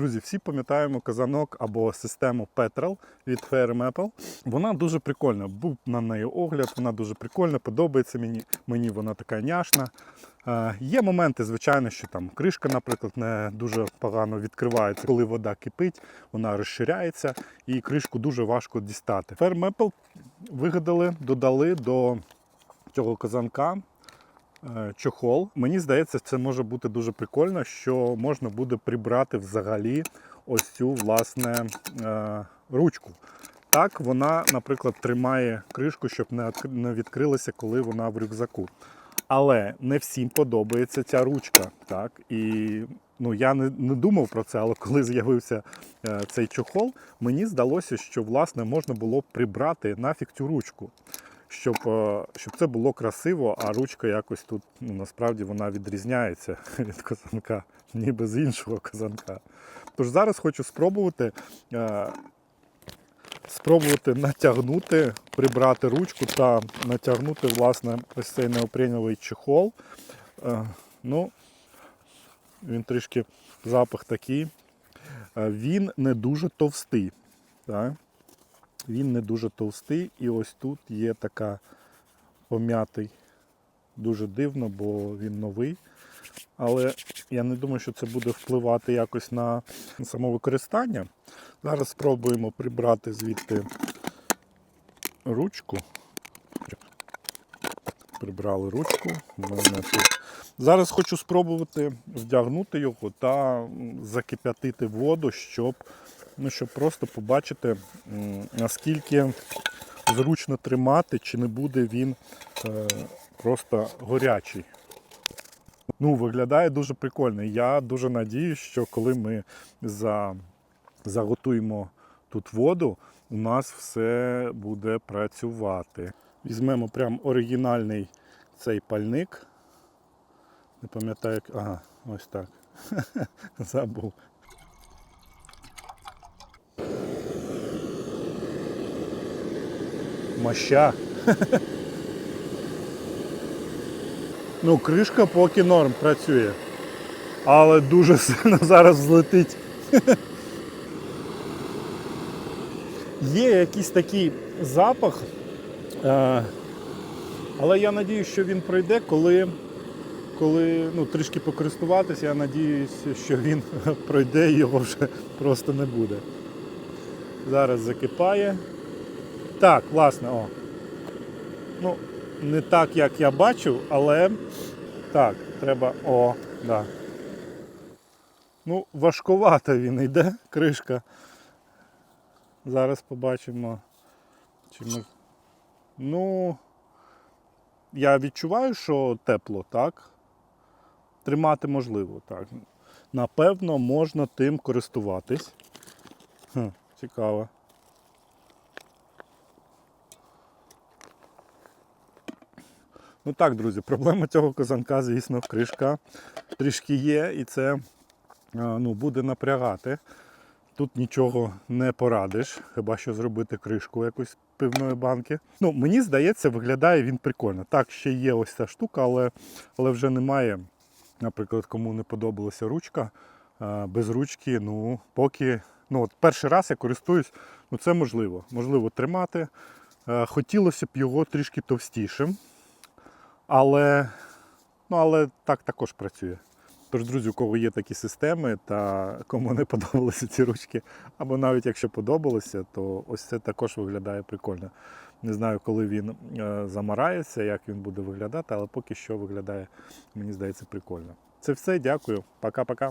Друзі, всі пам'ятаємо казанок або систему Petrol від Fair Maple. Вона дуже прикольна. Був на неї огляд, вона дуже прикольна, подобається мені. Мені вона така няшна. Е, є моменти, звичайно, що там кришка, наприклад, не дуже погано відкривається. Коли вода кипить, вона розширяється і кришку дуже важко дістати. Fair Maple вигадали, додали до цього казанка чохол. Мені здається, це може бути дуже прикольно, що можна буде прибрати взагалі ось цю власне е, ручку. Так, вона, наприклад, тримає кришку, щоб не відкрилася, коли вона в рюкзаку. Але не всім подобається ця ручка. Так? І ну, я не, не думав про це, але коли з'явився е, цей чохол, мені здалося, що власне можна було прибрати нафіг цю ручку щоб, е, щоб це було красиво, а ручка якось тут ну, насправді вона відрізняється від казанка, ніби з іншого казанка. Тож зараз хочу спробувати, е, спробувати натягнути, прибрати ручку та натягнути власне ось цей неопреновий чехол. Е, ну, він трішки запах такий. Він не дуже товстий. Так? Він не дуже товстий, і ось тут є така пом'ятий. Дуже дивно, бо він новий. Але я не думаю, що це буде впливати якось на самовикористання. Зараз спробуємо прибрати звідти ручку. Прибрали ручку. Зараз хочу спробувати вдягнути його та закип'ятити воду, щоб, ну, щоб просто побачити, наскільки зручно тримати, чи не буде він е, просто горячий. Ну, виглядає дуже прикольно. Я дуже надіюсь, що коли ми за, заготуємо тут воду, у нас все буде працювати. Візьмемо прям оригінальний цей пальник. Не пам'ятаю, як. Ага, ось так. Забув. Моща. Ну, кришка поки норм працює. Але дуже сильно зараз злетить. Є якийсь такий запах. е, Але я надіюсь, що він пройде, коли, коли ну, трішки покористуватися, я надіюся, що він пройде і його вже просто не буде. Зараз закипає. Так, власне, о. Ну, не так, як я бачив, але так, треба. О, да. Ну, важкувато він йде, кришка. Зараз побачимо. Чи ми... Ну, я відчуваю, що тепло, так? Тримати можливо, так. Напевно, можна тим користуватись. Хм, цікаво. Ну так, друзі, проблема цього казанка, звісно, кришка трішки є, і це ну, буде напрягати. Тут нічого не порадиш, хіба що зробити кришку якоїсь пивної банки. Ну, мені здається, виглядає він прикольно. Так, ще є ось ця штука, але, але вже немає. Наприклад, кому не подобалася ручка. Без ручки, ну, поки. Ну, от перший раз я користуюсь, ну це можливо. Можливо тримати. Хотілося б його трішки товстішим. Але, ну, але так також працює. Тож, друзі, у кого є такі системи та кому не подобалися ці ручки, або навіть якщо подобалося, то ось це також виглядає прикольно. Не знаю, коли він е, замарається, як він буде виглядати, але поки що виглядає, мені здається, прикольно. Це все, дякую. Пока-пока.